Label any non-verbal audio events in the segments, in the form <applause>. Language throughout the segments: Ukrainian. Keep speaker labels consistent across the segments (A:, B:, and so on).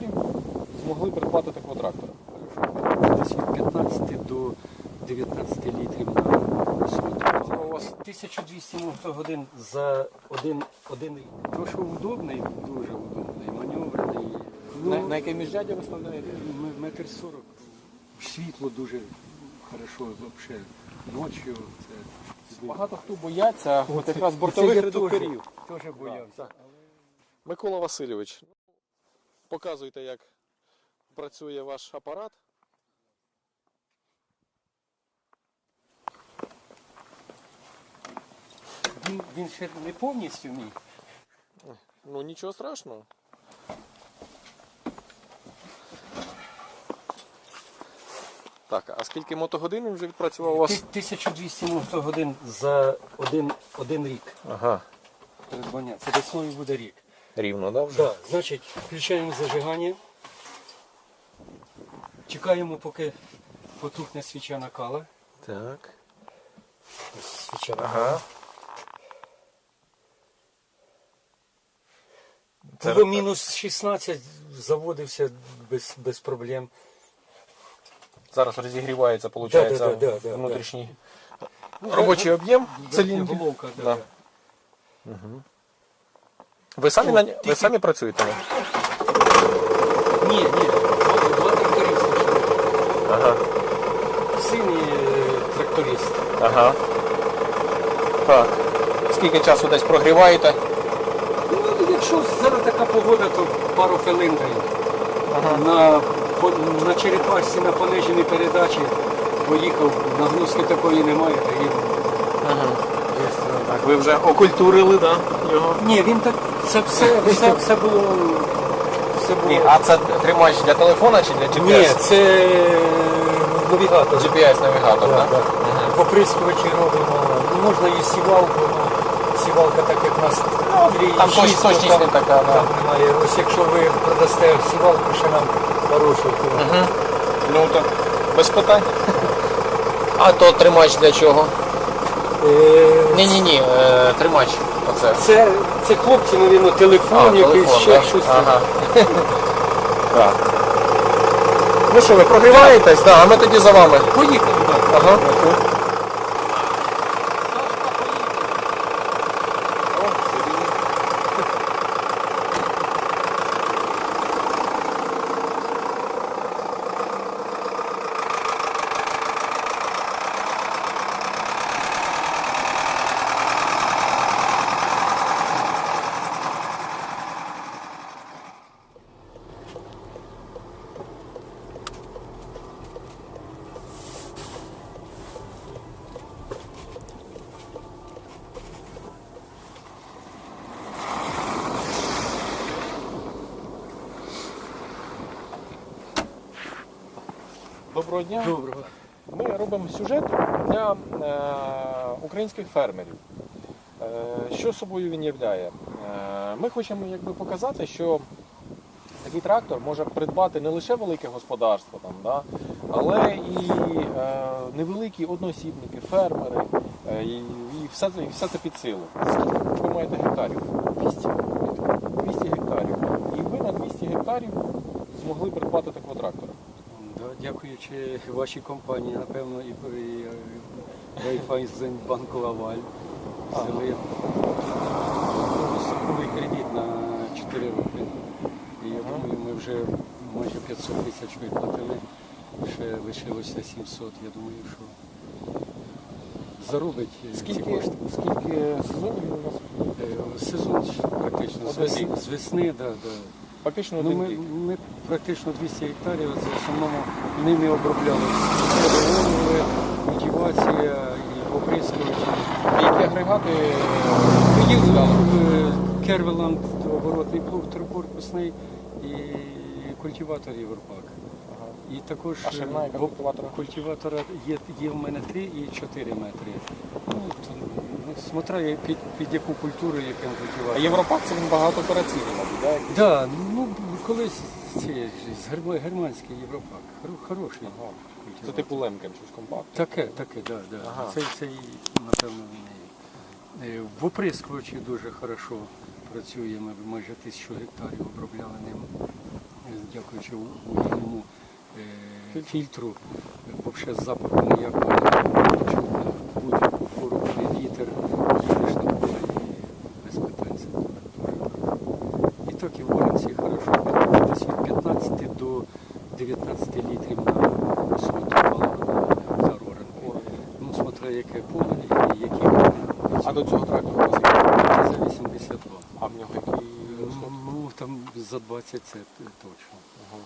A: гектарів змогли придбати такого трактора?
B: Десь від 15 до 19 літрів на сотку.
A: У вас
B: 1200 мотогодин за один, один рік. То, що удобний, дуже удобний, маневрений. Ну,
A: на, на яке міжряддя ви ставляєте?
B: м- метр сорок. Світло дуже хорошо взагалі. Ночі це
A: Багато хто бояться от якраз бортових редукторів.
B: Теж боявся.
A: Микола Васильович, показуйте, як працює ваш апарат.
B: Він, він ще не повністю мій.
A: Ну нічого страшного. Так, а скільки мотогодин він вже відпрацював у вас?
B: 1200 мотогодин за один, один рік.
A: Ага.
B: Це весною буде рік.
A: Рівно, да, вже?
B: Так, значить, включаємо зажигання. Чекаємо, поки потухне свіча накала.
A: Так.
B: Ось Свіча накала.
A: Ага. Це-
B: Було мінус 16, заводився без, без проблем.
A: Зараз розігрівається, виходить,
B: Да, да, да, да,
A: внутрішній робочий об'єм
B: Верхня
A: циліндрів.
B: головка, да.
A: Да.
B: да.
A: Ви самі,
B: О,
A: на... ви самі працюєте?
B: Ні, ні, два, тракториста.
A: Ага.
B: Син і е, тракторист.
A: Ага. Так. Скільки часу десь прогріваєте?
B: Ну, якщо зараз така погода, то пару хвилин дають. На, по- на черепашці на пониженій передачі поїхав, нагрузки такої немає, та їду. Швидко.
A: Так, ви вже окультурили, да, його?
B: Ні, він так, це все, все, все було. Все було.
A: Ні, а це тримач для телефона чи для GPS?
B: Ні, це навігатор.
A: GPS-навігатор,
B: Да,
A: так?
B: да. Поприскувачі робимо. Ну, можна і сівалку, ну, сівалка так як у нас дві
A: там
B: шість,
A: точ-
B: то
A: точність не така, да.
B: Там немає. Ось якщо ви продасте сівалку, ще нам хорошу, то
A: Ну так, без питань. <laughs> А то тримач для чого?
B: Е,
A: Ні-ні-ні, е, тримач. Оце.
B: це, це хлопці, мабуть, телефон, якийсь ще
A: да?
B: щось.
A: Ага. <laughs> так. Ну що, ви прогріваєтесь? Да, а ми тоді за вами.
B: Поїхали, так.
A: Ага. Доброго дня.
B: Доброго.
A: Ми робимо сюжет для е, українських фермерів. Е, що собою він являє? Е, ми хочемо якби, показати, що такий трактор може придбати не лише велике господарство, там, да, але і е, невеликі одноосібники, фермери, е, і, і, все, це- і все це під силу. Скільки ви маєте гектарів? 200. 200 гектарів. І ви на 200 гектарів змогли придбати такого трактора.
B: Дякуючи вашій компанії, напевно, і, і Райфайзенбанку Аваль взяли строковий кредит на 4 роки. І я думаю, ми вже майже 500 тисяч виплатили, ще лишилося 700. Я думаю, що заробить ці
A: Скільки,
B: кошти.
A: скільки сезонів у вас?
B: Е, Сезон практично з весни, з весни да, да.
A: Фактично
B: Ну,
A: один
B: ми,
A: рік.
B: ми практично 200 гектарів це в основному ними обробляли. Переговорили, культивація і оприскувачі.
A: Які агрегати
B: Їх
A: взяли?
B: Кервеланд оборотний плуг трикорпусний і культиватор Європак. І також
A: А ширина яка
B: е,
A: культиватора?
B: культиватора є, є в мене 3 і 4 метри. Ну, ну, смотря я- під, під яку культуру, яким
A: А
B: культиватор.
A: Європак це він багатоопераційний, мабуть, да? якийсь?
B: Да, ну колись ці, з герма- германський Європак. Хоро- Хороший.
A: Ага. Це
B: культиватор.
A: типу Лемкен, щось компактне.
B: Таке, таке, да, да.
A: Ага.
B: Це, це, і, напевно, він і- е, в оприскувачі дуже хорошо працюємо, майже тисячу гектарів обробляли ним, е, дякуючи вугільному е, фільтру. Взагалі запаху ніякого не. На будь-яку пору, коли вітер, їдеш на поле і без питань це. І так і в Воронці хорошо. Десь від 15 до 19 літрів на соту палива на гектар. Ну, смотря яке поле і які
A: А до цього трактора
B: за 82.
A: А в нього який розход?
B: Ну, там за 20 це точно.
A: Ага.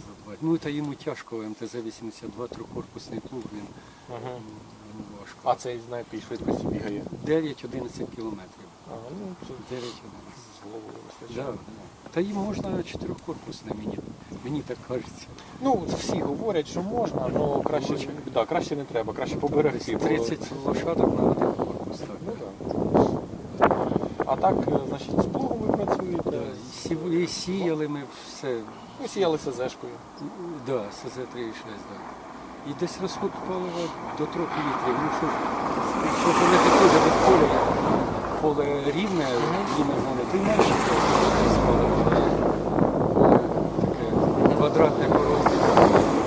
B: За 20. Ну, та йому тяжко, МТЗ-82, трикорпусний плуг, він,
A: Ага.
B: Важко.
A: А цей на якій швидкості бігає?
B: 9-11 кілометрів.
A: Ага, ну, це
B: 9-11. Да. Та їм можна чотирьохкорпусне, мені, мені так кажеться.
A: Ну, всі говорять, що можна, але краще,
B: Можна.
A: да, краще не треба, краще поберегти. бо-
B: 30 лошадок на один корпус. Так.
A: Ну, да. А так, е, значить, з плугом ви працюєте,
B: Да. І сів- І сіяли ми все.
A: ви сіяли СЗшкою.
B: Да, СЗ-36, да. І десь розход палива до 3 літрів. Ну що, що не дуже від поля, поле рівне, рівне в ти менше. Таке квадратне коробки.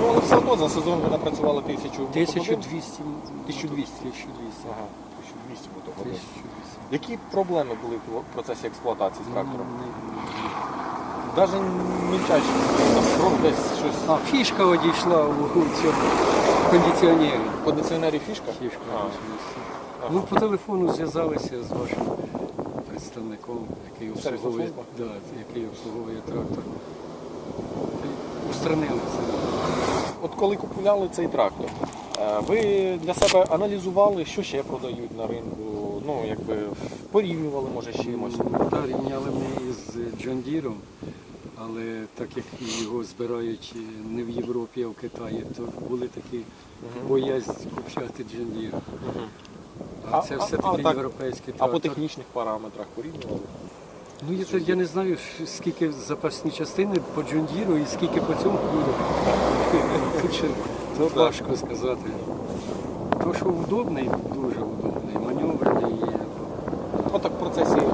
A: Ну, але все одно за сезон ви напрацювали тисячу.
B: 1200.
A: 1200.
B: 1200.
A: Ага, 1200 мотогодин. Які проблеми були в процесі експлуатації з трактором?
B: Ну, не-
A: Навіть мільчачі, там кров десь щось.
B: А, фішка одійшла у, цьому кондиціонері.
A: В кондиціонері фішка?
B: Фішка.
A: А,
B: Ну, по телефону зв'язалися з вашим представником, який обслуговує, да, який обслуговує трактор. Устранили це.
A: От коли купували цей трактор, ви для себе аналізували, що ще продають на ринку, ну якби порівнювали, може, з чимось.
B: Да, рівняли ми із Deere, але так як його збирають не в Європі, а в Китаї, то були такі боязнь купляти.
A: Мгм.
B: А, це все-таки
A: так-
B: європейський
A: А по технічних параметрах порівнювали?
B: Ну, я, я не знаю, скільки запасні частини по Джундіру і скільки по цьому <laughs> ще
A: Ну,
B: важко сказати. То, що удобний, дуже удобний, маневрений.
A: Отак в процесі, е,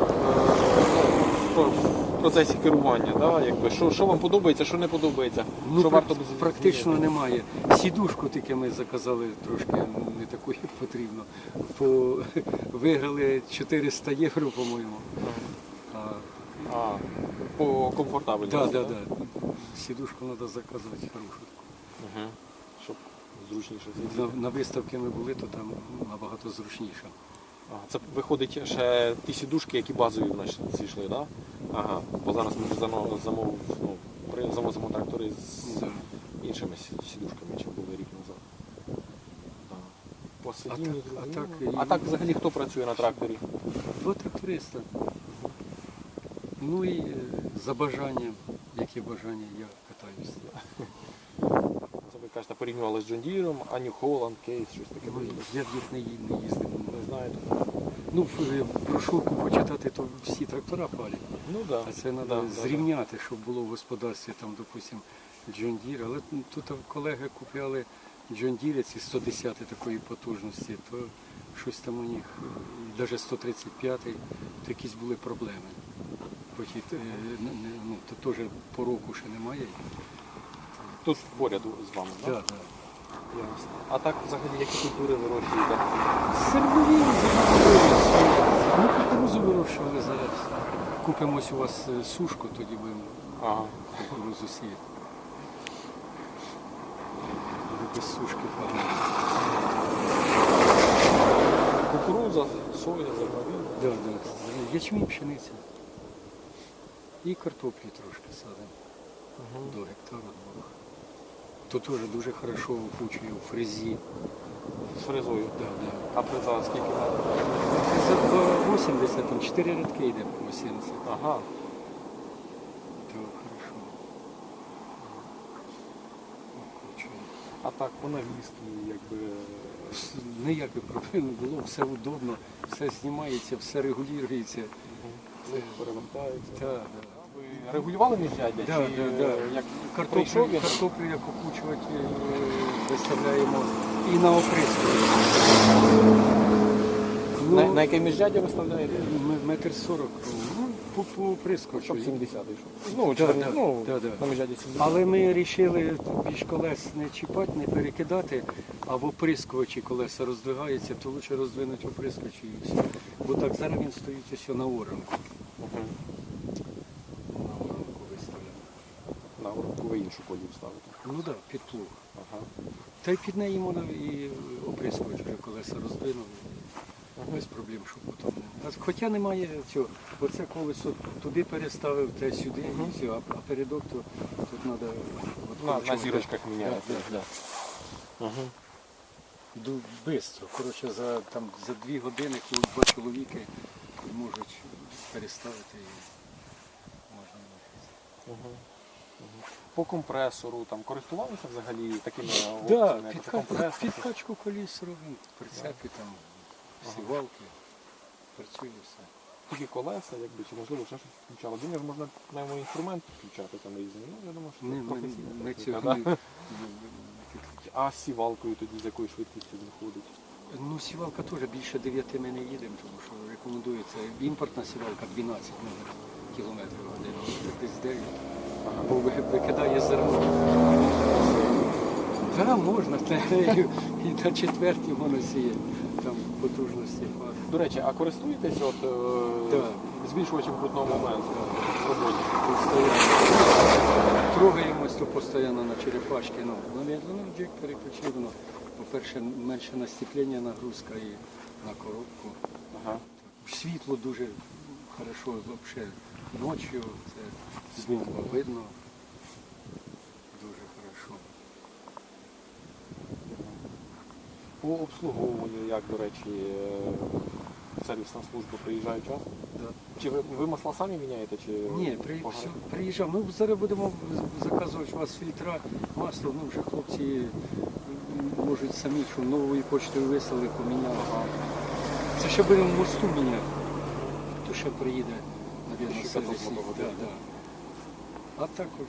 A: ну, в процесі керування, да, якби, що, що вам подобається, що не подобається,
B: Ну,
A: що варто
B: практично немає. Сідушку тільки ми заказали трошки не таку, як потрібно. По, <laughs> виграли 400 євро, по-моєму. А,
A: А, по комфортабельності.
B: да, да, да. Сідушку треба заказувати хорошу.
A: Угу. Зручніше
B: На, на виставки ми були, то там набагато зручніше.
A: Ага, це виходить ще ті сідушки, які базові в нас зійшли, так? Да? Ага. Бо зараз ми вже замов, замов, ну, при- завозимо трактори з
B: Да.
A: іншими сі- сідушками, чим були рік назад. Так. По сидінню
B: так- а
A: зрозуміло.
B: так і-
A: а так взагалі хто працює на тракторі?
B: Два тракториста. Ну і е, за бажанням, які бажання я
A: кажете, порівнювали з John Deere, а New Кейс, щось таке.
B: Ну, Я в них не, їздив.
A: Не знаєте?
B: Ну, в- е, брошурку почитати, то всі трактора палять.
A: Ну так.
B: А це треба
A: Да, да,
B: зрівняти, щоб було в господарстві, там, допустим, John Deere. Але тут колеги купляли John Deere, ці 110 такої потужності, то щось там у них, навіть 135 то якісь були проблеми. Хоч і, е, не- не- ну, то теж по року ще немає.
A: Тут поряд з вами,
B: Да,
A: так?
B: да.
A: Ясно. А так взагалі які культури вирощуєте?
B: Сервові Ну, кукурузу вирощували зараз. Купимось у вас е, сушку, тоді будемо
A: Ага.
B: кукурузу сіяти. Без сушки погано.
A: Кукуруза, соя, зернові.
B: Да, да. Ячмінь, пшениця. І картоплі трошки садимо до гектара двох. То теж дуже хорошо опучує у фрезі.
A: З фрезою.
B: Да, да.
A: А фреза скільки?
B: За 2,80, там 4 рядки йде по 80.
A: Ага.
B: То хорошо.
A: А так по навіски, якби.
B: Ніяких проблем не було, все удобно, все знімається, все регулюється.
A: Це перевертається.
B: Да, да.
A: Регулювали міжряддя?
B: Да,
A: чи
B: да, да.
A: як
B: Картоплю,
A: прийшов він?
B: картоплю як окучувати е, виставляємо і на оприскування.
A: На,
B: Ну,
A: на яке міжряддя виставляєте?
B: м- метр сорок. Ну, по, по прискочу.
A: Щоб 70 йшов. Ну, чи,
B: да,
A: ну
B: да, да.
A: на міжаді 70.
B: Але ми вирішили більш колес не чіпати, не перекидати, а в оприскувачі колеса роздвигаються, то краще роздвинути оприскувачі і все. Бо так зараз він стоїть ось на оранку.
A: Мгм.
B: На оранку виставлено.
A: На уроку ви іншу колію ставите.
B: Ну так, під плуг.
A: Ага.
B: Та й під неї можна і оприскувач вже колеса роздвинули. Без проблем, щоб потім не. Хоча немає цього. Оце колесо туди переставив, те сюди, і все, а, а передок то тут треба.
A: На, на зірочках міняється.
B: Да, да.
A: Угу.
B: Ду- Бистро. Коротше, за, там, за дві години коли два чоловіки можуть переставити і можна.
A: Угу. По компресору там користувалися взагалі такими
B: Да,
A: опціями, як
B: підка-
A: компресор?
B: підкачку коліс робимо, прицепи там, сівалки, працює все.
A: Тільки колеса, якби, чи можливо ще щось включало. Думаю, можна навіть інструмент включати там різні. Ну, я думаю, що це
B: ми,
A: професійна
B: ми
A: техніка,
B: цього
A: да?
B: не-
A: А з сівалкою тоді з якою швидкістю виходить?
B: Ну, сівалка теж більше 9 ми не їдемо, тому що рекомендується імпортна сівалка 12 кілометрів в годину, десь 9. Бо викидає зерно. Так, можна, та і на четвертій воно сіє, там потужності.
A: До речі, а користуєтесь от, е, збільшувачем крутного моменту в роботі?
B: Постоянно. Трогаємось то постійно на черепашки. Ну, на медлений джек переключив, ну, по-перше, менше настіплення нагрузка і на коробку.
A: Ага.
B: Світло дуже хорошо, взагалі ночі це світло видно. Дуже хорошо.
A: По обслуговуванню, як, до речі, е, сервісна служба приїжджає?
B: Да.
A: Чи ви, ви масла самі міняєте? Чи
B: Ні, при, все, приїжджав. Ну, зараз будемо заказувати у вас фільтра, масло, ну вже хлопці можуть самі, що новою почтою вислали, поміняли. Це ще будемо мосту міняти. То ще приїде, мабуть,
A: 1500
B: сервісні. Да, да. А так от.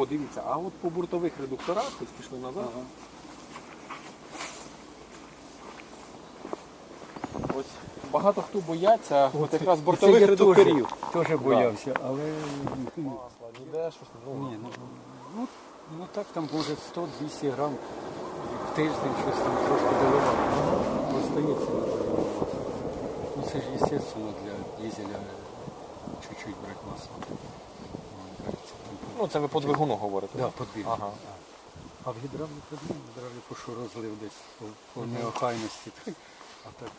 A: О, дивіться, а от по бортових редукторах, ось пішли назад,
B: Ага.
A: ось багато хто бояться от якраз
B: Це
A: бортових
B: я
A: редукторів.
B: Теж, теж боявся, але
A: Масла, ніде щось, ну,
B: ні, ну, ну, ну так там може 100-200 грам в тиждень щось там трошки доливати. Остається. Ну це ж естественно для дизеля чуть-чуть брати масло.
A: Ну це ви по двигуну говорите.
B: Да, подбір.
A: Ага.
B: А в гідравліку, гідравліку, що розлив десь по, по неохайності. <laughs> А так